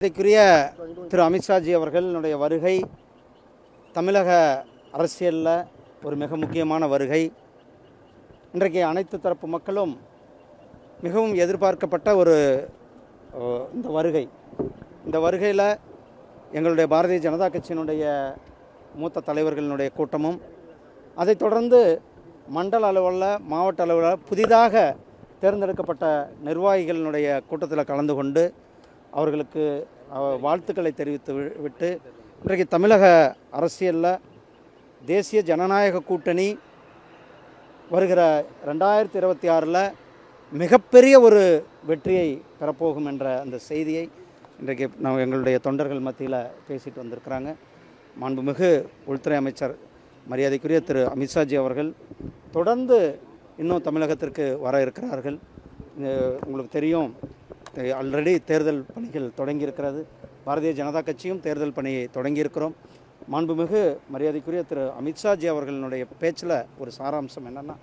இதற்குரிய திரு அமித்ஷாஜி அவர்களுடைய வருகை தமிழக அரசியலில் ஒரு மிக முக்கியமான வருகை. இன்றைக்கு அனைத்து தரப்பு மக்களும் மிகவும் எதிர்பார்க்கப்பட்ட ஒரு இந்த வருகை. இந்த வருகையில் எங்களுடைய பாரதிய ஜனதா கட்சியினுடைய மூத்த தலைவர்களினுடைய கூட்டமும் அதைத் தொடர்ந்து மண்டல அளவில் மாவட்ட அளவில் புதிதாக தேர்ந்தெடுக்கப்பட்ட நிர்வாகிகளினுடைய கூட்டத்தில் கலந்து கொண்டு அவர்களுக்கு வாழ்த்துக்களை தெரிவித்து வி- விட்டு இன்றைக்கு தமிழக அரசியலில் தேசிய ஜனநாயக கூட்டணி வருகிற ரெண்டாயிரத்தி இருபத்தி ஆறில் மிகப்பெரிய ஒரு வெற்றியை பெறப்போகும் என்ற அந்த செய்தியை இன்றைக்கு நான் எங்களுடைய தொண்டர்கள் மத்தியில் பேசிட்டு வந்திருக்கிறாங்க. மாண்புமிகு உள்துறை அமைச்சர் மரியாதைக்குரிய திரு. அமித்ஷாஜி அவர்கள் தொடர்ந்து இன்னும் தமிழகத்திற்கு வர இருக்கிறார்கள். உங்களுக்கு தெரியும் ஆல்ரெடி தேர்தல் பணிகள் தொடங்கியிருக்கிறது. பாரதிய ஜனதா கட்சியும் தேர்தல் பணியை தொடங்கியிருக்கிறோம். மாண்புமிகு மரியாதைக்குரிய திரு அமித்ஷாஜி அவர்களினுடைய பேச்சில் ஒரு சாராம்சம் என்னென்னா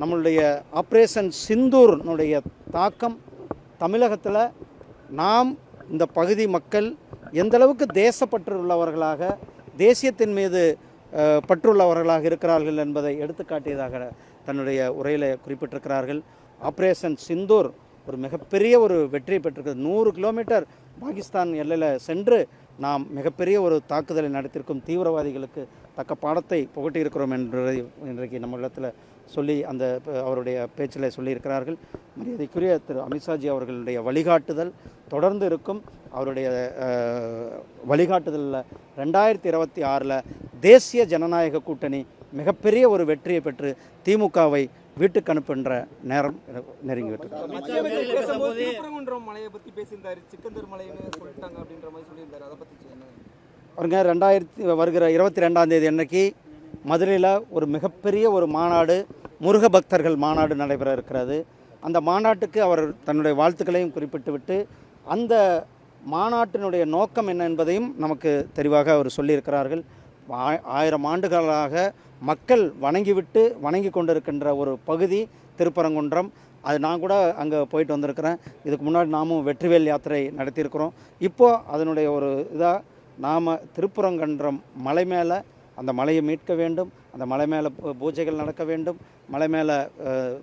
நம்மளுடைய ஆப்ரேஷன் சிந்தூர்னுடைய தாக்கம் தமிழகத்தில் நாம் இந்த பகுதி மக்கள் எந்தளவுக்கு தேசப்பற்றுள்ளவர்களாக தேசியத்தின் மீது பற்றுள்ளவர்களாக இருக்கிறார்கள் என்பதை எடுத்துக்காட்டியதாக தன்னுடைய உரையில் குறிப்பிட்டிருக்கிறார்கள். ஆப்ரேஷன் சிந்தூர் ஒரு மிகப்பெரிய ஒரு வெற்றி பெற்றிருக்கிறது. நூறு கிலோமீட்டர் பாகிஸ்தான் எல்லையில் சென்று நாம் மிகப்பெரிய ஒரு தாக்குதலை நடத்தியிருக்கும் தீவிரவாதிகளுக்கு தக்க பாடத்தை புகட்டியிருக்கிறோம் என்பதை இன்றைக்கு நம்ம இடத்துல சொல்லி அந்த அவருடைய பேச்சில் சொல்லியிருக்கிறார்கள். மரியாதைக்குரிய திரு அமித்ஷாஜி அவர்களுடைய வழிகாட்டுதல் தொடர்ந்து இருக்கும். அவருடைய வழிகாட்டுதலில் ரெண்டாயிரத்தி இருபத்தி ஆறில் தேசிய ஜனநாயக கூட்டணி மிகப்பெரிய ஒரு வெற்றியை பெற்று திமுகவை வீட்டுக்கு அனுப்புகின்ற நேரம் நெருங்கி விட்டது. பாருங்க ரெண்டாயிரத்தி வருகிற இருபத்தி ரெண்டாம் தேதி அன்னைக்கு மதுரையில் ஒரு மிகப்பெரிய ஒரு மாநாடு முருக பக்தர்கள் மாநாடு நடைபெற இருக்கிறது. அந்த மாநாட்டுக்கு அவர் தன்னுடைய வாழ்த்துக்களையும் குறிப்பிட்டுவிட்டு அந்த மாநாட்டினுடைய நோக்கம் என்ன என்பதையும் நமக்கு தெளிவாக அவர் சொல்லியிருக்கிறார்கள். ஆயிரம் ஆண்டுகளாக மக்கள் வணங்கிவிட்டு வணங்கி கொண்டிருக்கின்ற ஒரு பகுதி திருப்பரங்குன்றம். அது நான் கூட அங்கே போயிட்டு வந்திருக்கிறேன். இதுக்கு முன்னாடி நாமும் வெற்றிவேல் யாத்திரை நடத்தியிருக்கிறோம். இப்போது அதனுடைய ஒரு இதாக நாம் திருப்புறங்கன்றம் மலை மேலே அந்த மலையை மீட்க வேண்டும் அந்த மலை மேலே பூஜைகள் நடக்க வேண்டும் மலை மேலே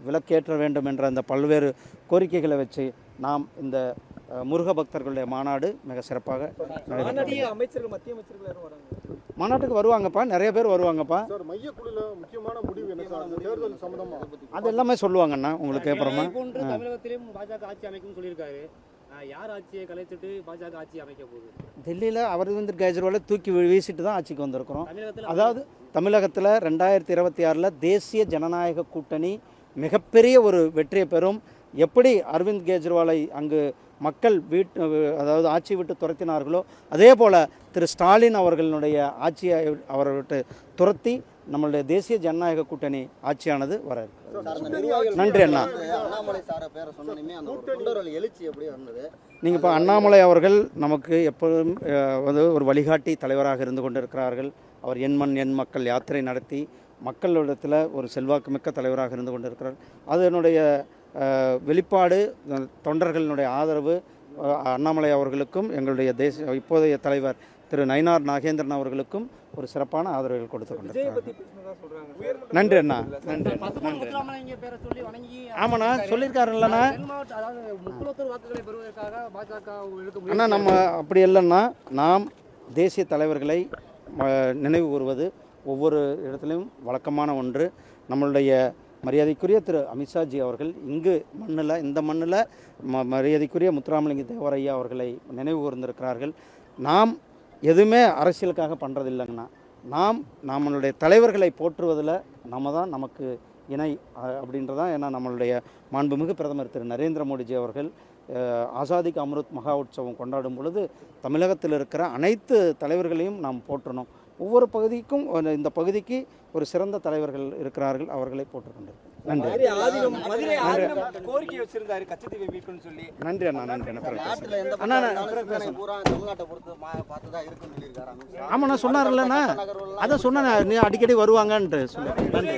விளக்கேற்ற வேண்டும் என்ற அந்த பல்வேறு கோரிக்கைகளை வச்சு நாம் இந்த முருக பக்தர்களுடைய மாநாடு மிக சிறப்பாக நடைபெற்றது. மத்திய அமைச்சர்கள் மத்திய அமைச்சர்கள் யாரும் வராங்க? மாநாட்டுக்கு வருவாங்கப்பா நிறைய பேர் வருவாங்கப்பா. முக்கியமான முடிவு என்ன சார்? அந்த தேர்தல் சம்பந்தமா? அது எல்லாமே சொல்லுவாங்கண்ணா உங்களுக்கு அப்புறமா. தமிழகத்திலும் பாஜக ஆட்சி அமைக்கும் சொல்லியிருக்காரு. யார் ஆட்சியை கலைத்துட்டு பாஜக ஆட்சி அமைக்க போகுது? டெல்லியில் அவர் வந்து கெஜ்ரிவாலை தூக்கி வீசிட்டு தான் ஆட்சிக்கு வந்திருக்கிறோம். அதாவது தமிழகத்தில் ரெண்டாயிரத்தி இருபத்தி ஆறில் தேசிய ஜனநாயக கூட்டணி மிகப்பெரிய ஒரு வெற்றியை பெறும். எப்படி அரவிந்த் கெஜ்ரிவாலை அங்கு மக்கள் வீட்டு அதாவது ஆட்சி விட்டு துரத்தினார்களோ அதே போல் திரு ஸ்டாலின் அவர்களுடைய ஆட்சியை அவரை விட்டு துரத்தி நம்மளுடைய தேசிய ஜனநாயக கூட்டணி ஆட்சியானது வர நிர்வாகிகள் நன்றி அண்ணா. நீங்கள் இப்போ அண்ணாமலை அவர்கள் நமக்கு எப்பொழுதும் வந்து ஒரு வழிகாட்டி தலைவராக இருந்து கொண்டிருக்கிறார்கள். அவர் எண் மண் எண் மக்கள் யாத்திரை நடத்தி மக்களிடத்தில் ஒரு செல்வாக்குமிக்க தலைவராக இருந்து கொண்டிருக்கிறார். அதனுடைய வெளிப்பாடு தொண்டர்களினுடைய ஆதரவு அண்ணாமலை அவர்களுக்கும் எங்களுடைய தேசிய இப்போதைய தலைவர் திரு நயினார் நாகேந்திரன் அவர்களுக்கும் ஒரு சிறப்பான ஆதரவுகள் கொடுத்து சொல்றாங்க நன்றி அண்ணா நன்றி நன்றி முத்துராமலிங்க பேரை சொல்லி வணங்கி ஆமாண்ணா சொல்லியிருக்காருல்லண்ணா. அண்ணா நம்ம அப்படி இல்லைன்னா நாம் தேசிய தலைவர்களை நினைவு கூறுவது ஒவ்வொரு இடத்துலையும் வழக்கமான ஒன்று. நம்மளுடைய மரியாதைக்குரிய திரு அமித்ஷாஜி அவர்கள் இங்கு மண்ணில் இந்த மண்ணில் ம மரியாதைக்குரிய முத்துராமலிங்க தேவரையா அவர்களை நினைவு கூர்ந்திருக்கிறார்கள். நாம் எதுவுமே அரசியலுக்காக பண்ணுறதில்லைங்கண்ணா நாம் நம்மளுடைய தலைவர்களை போற்றுவதில் நம்ம தான் நமக்கு இணை அப்படின்றதான் ஏன்னா நம்மளுடைய மாண்புமிகு பிரதமர் திரு நரேந்திர மோடிஜி அவர்கள் ஆசாதிக்கு அம்ருத் மகா உற்சவம் கொண்டாடும் பொழுது தமிழகத்தில் இருக்கிற அனைத்து தலைவர்களையும் நாம் போற்றணும். ஒவ்வொரு பகுதிக்கும் ஒரு- இந்த பகுதிக்கு ஒரு சிறந்த தலைவர்கள் இருக்கிறார்கள் அவர்களை போற்றுக்கொண்டிருக்கோம் நன்றி. நன்றி. அண்ணா நன்றி அண்ணா. அண்ணா. ஆமாண்ணா சொன்னார்லண்ணா நகர்வெல்லாம் அதை சொன்னேன் நீ அடிக்கடி வருவாங்கன்ட்டு. சொல்லி நன்றி.